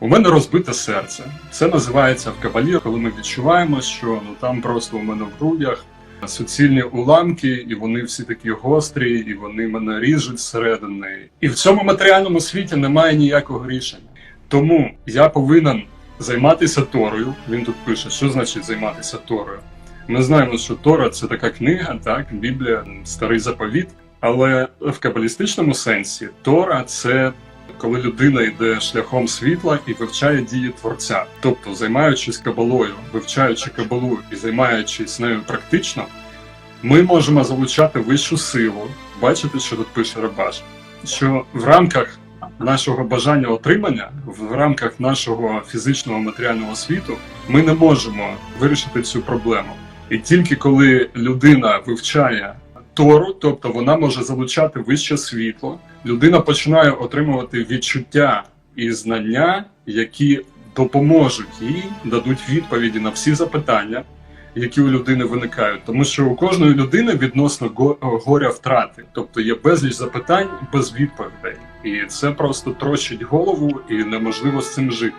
У мене розбите серце. Це називається в кабалі, коли ми відчуваємо, що ну там просто у мене в грудях суцільні уламки, і вони всі такі гострі, і вони мене ріжуть зсередини. І в цьому матеріальному світі немає ніякого рішення. Тому я повинен займатися Торою. Він тут пише, що значить займатися Торою. Ми знаємо, що Тора це така книга, так, Біблія, старий заповіт. Але в кабалістичному сенсі Тора це коли людина йде шляхом світла і вивчає дії творця, тобто займаючись кабалою, вивчаючи кабалу і займаючись нею практично, ми можемо залучати вищу силу. Бачите, що тут пише Рабаш, що в рамках нашого бажання отримання, в рамках нашого фізичного матеріального світу, ми не можемо вирішити цю проблему. І тільки коли людина вивчає Тору, тобто вона може залучати вище світло, людина починає отримувати відчуття і знання, які допоможуть їй, дадуть відповіді на всі запитання, які у людини виникають. Тому що у кожної людини відносно горя втрати, тобто є безліч запитань без відповідей, і це просто трощить голову, і неможливо з цим жити.